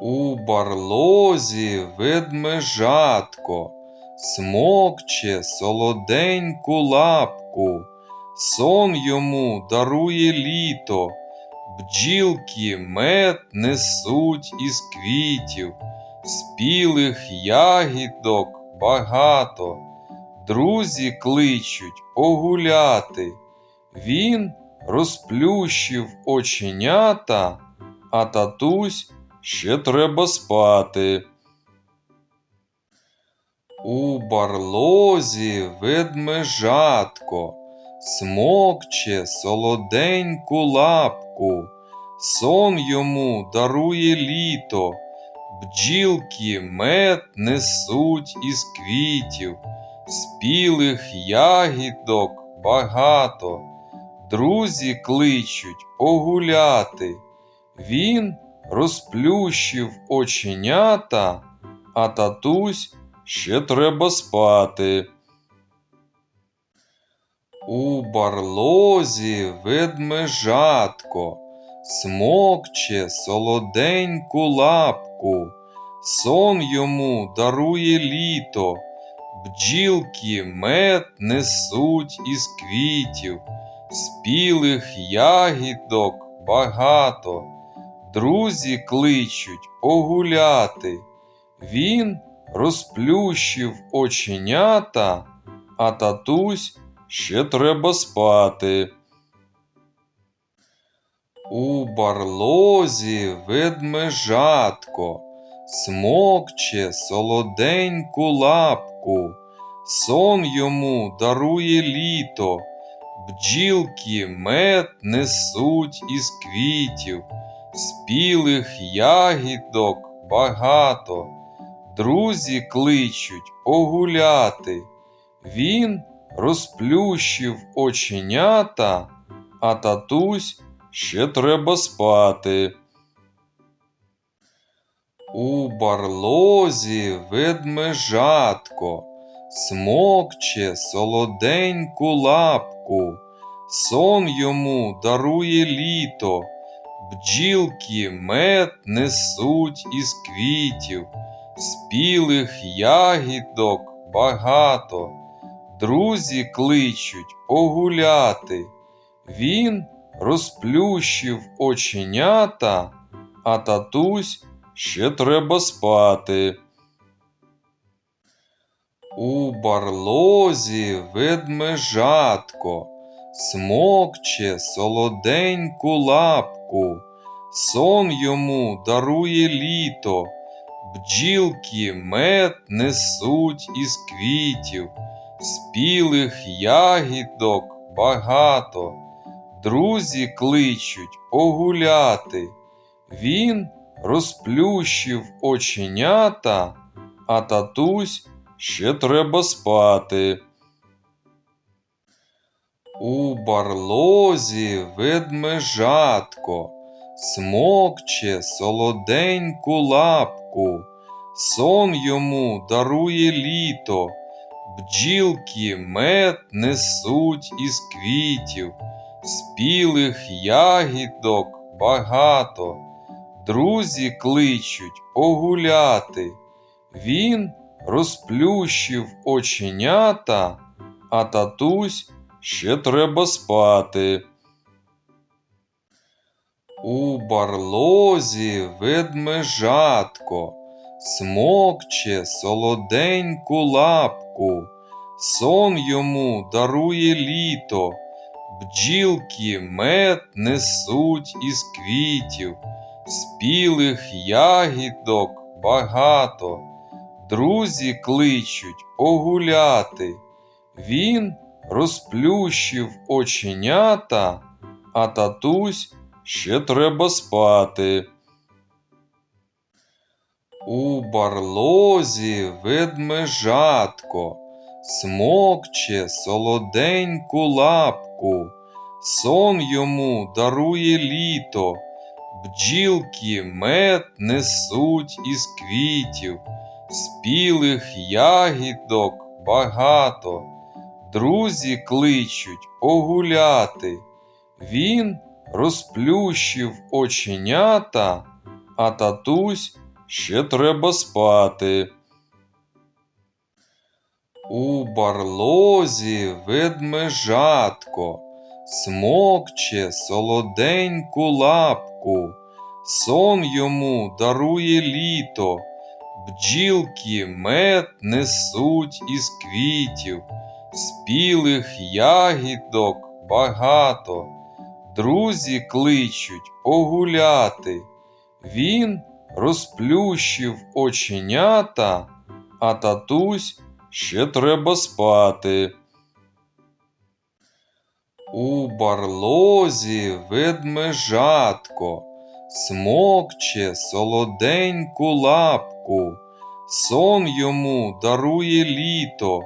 У барлозі ведмежатко, смокче солоденьку лапку, сон йому дарує літо, бджілки мед несуть із квітів, спілих ягідок багато, друзі кличуть погуляти. Він розплющив оченята, а татусь ще треба спати. У барлозі ведмежатко, смокче солоденьку лапку, сон йому дарує літо, бджілки мед несуть із квітів, спілих ягідок багато, друзі кличуть погуляти. Він розплющив оченята, а татусь ще треба спати. У барлозі ведмежатко, смокче солоденьку лапку, сон йому дарує літо, бджілки мед несуть із квітів, спілих ягідок багато, друзі кличуть погуляти. Він розплющив оченята, а татусь ще треба спати. У барлозі ведмежатко, смокче солоденьку лапку, сон йому дарує літо, бджілки мед несуть із квітів, спілих ягідок багато, друзі кличуть погуляти. Він розплющив оченята, а татусь ще треба спати. У барлозі ведмежатко, смокче солоденьку лапку, сон йому дарує літо, бджілки мед несуть із квітів, спілих ягідок багато, друзі кличуть погуляти. Він розплющив оченята, а татусь ще треба спати. У барлозі ведмежатко, смокче солоденьку лапку, сон йому дарує літо, бджілки мед несуть із квітів, спілих ягідок багато, друзі кличуть погуляти. Він розплющив оченята, а татусь ще треба спати. У барлозі ведмежатко, смокче солоденьку лапку, сон йому дарує літо, бджілки мед несуть із квітів, спілих ягідок багато, друзі кличуть погуляти. Він розплющив оченята, а татусь ще треба спати. У барлозі ведмежатко, смокче солоденьку лапку, сон йому дарує літо, бджілки мед несуть із квітів, спілих ягідок багато, друзі кличуть погуляти. Він розплющив оченята, а татусь ще треба спати. У барлозі ведмежатко, смокче солоденьку лапку, сон йому дарує літо, бджілки мед несуть із квітів, спілих ягідок багато, друзі кличуть погуляти. Він розплющив оченята, а татусь ще треба спати. У барлозі ведмежатко смокче солоденьку лапку, сон йому дарує літо, бджілки мед несуть із квітів, спілих ягідок багато, друзі кличуть погуляти. Він розплющив оченята, а татусь ще треба спати. У барлозі ведмежатко смокче солоденьку лапку, сон йому дарує літо,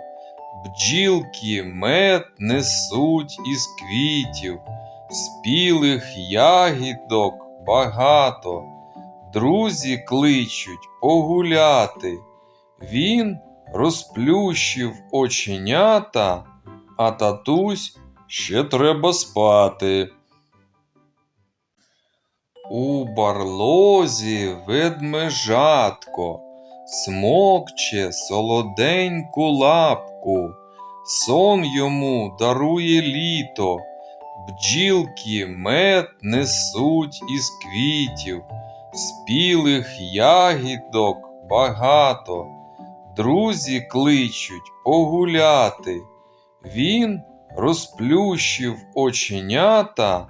бджілки мед несуть із квітів, спілих ягідок багато, друзі кличуть погуляти. Він розплющив оченята, а татусь ще треба спати. У барлозі ведмежатко смокче солоденьку лапку, сон йому дарує літо, бджілки мед несуть із квітів, спілих ягідок багато, друзі кличуть погуляти. Він розплющив оченята,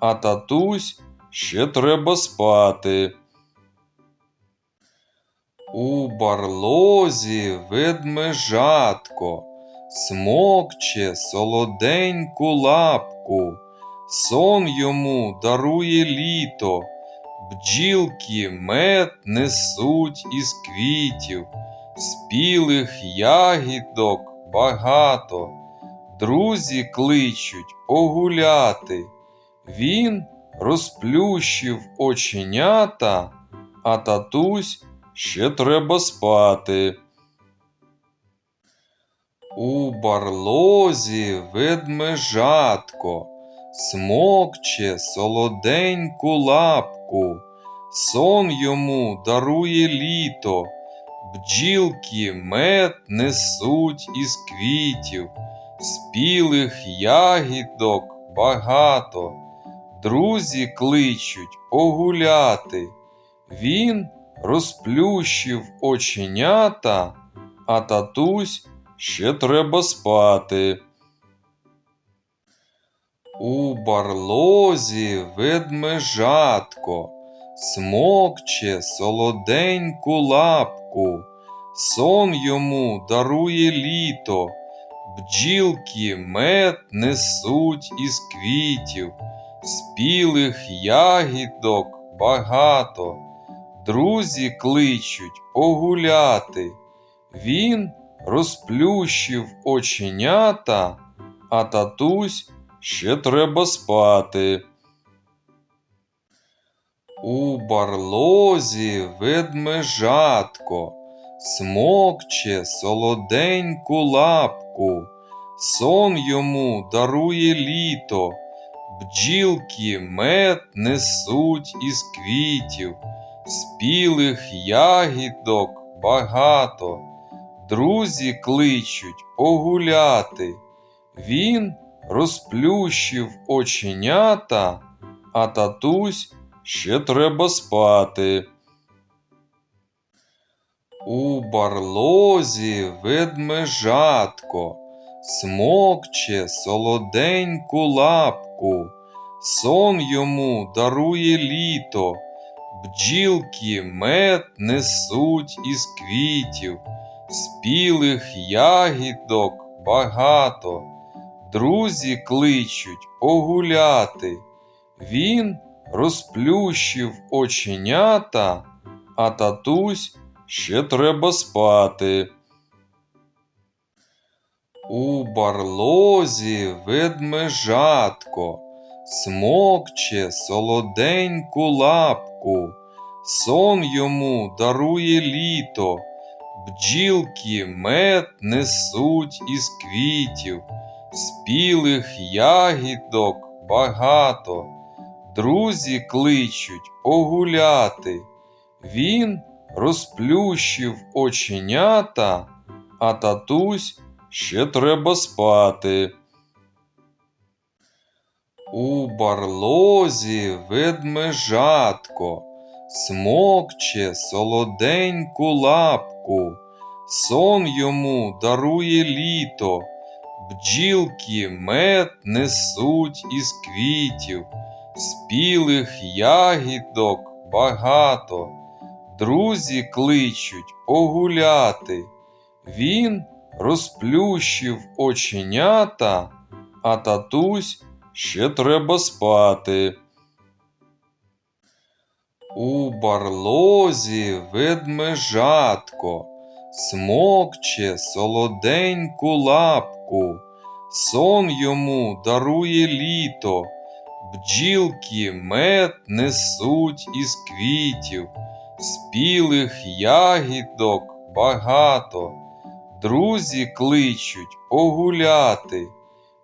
а татусь ще треба спати. У барлозі ведмежатко смокче солоденьку лапку, сон йому дарує літо, бджілки мед несуть із квітів, спілих ягідок багато, друзі кличуть погуляти. Він розплющив оченята, а татусь ще треба спати. У барлозі ведмежатко смокче солоденьку лапку, сон йому дарує літо, бджілки мед несуть із квітів, спілих ягідок багато, друзі кличуть погуляти. Він розплющив оченята, а татусь ще треба спати. У барлозі ведмежатко смокче солоденьку лапку, сон йому дарує літо, бджілки мед несуть із квітів, спілих ягідок багато, друзі кличуть погуляти. Він розплющив оченята, а татусь ще треба спати. У барлозі ведмежатко смокче солоденьку лапку, сон йому дарує літо, бджілки мед несуть із квітів, спілих ягідок багато, друзі кличуть погуляти. Він розплющив оченята, а татусь ще треба спати. У барлозі ведмежатко смокче солоденьку лапку, сон йому дарує літо, бджілки мед несуть із квітів, спілих ягідок багато, друзі кличуть погуляти. Він розплющив оченята, а татусь ще треба спати. У барлозі ведмежатко смокче солоденьку лапку, сон йому дарує літо, бджілки мед несуть із квітів, спілих ягідок багато, друзі кличуть погуляти. Він розплющив оченята, а татусь ще треба спати. У барлозі ведмежатко смокче солоденьку лапку, сон йому дарує літо, бджілки мед несуть із квітів, спілих ягідок багато, друзі кличуть погуляти. Він розплющив оченята, а татусь ще треба спати. У барлозі ведмежатко. Смокче солоденьку лапку, сон йому дарує літо, бджілки мед несуть із квітів, спілих ягідок багато, друзі кличуть погуляти.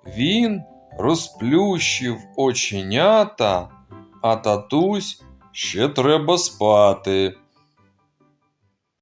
Він розплющив оченята, а татусь ще треба спати.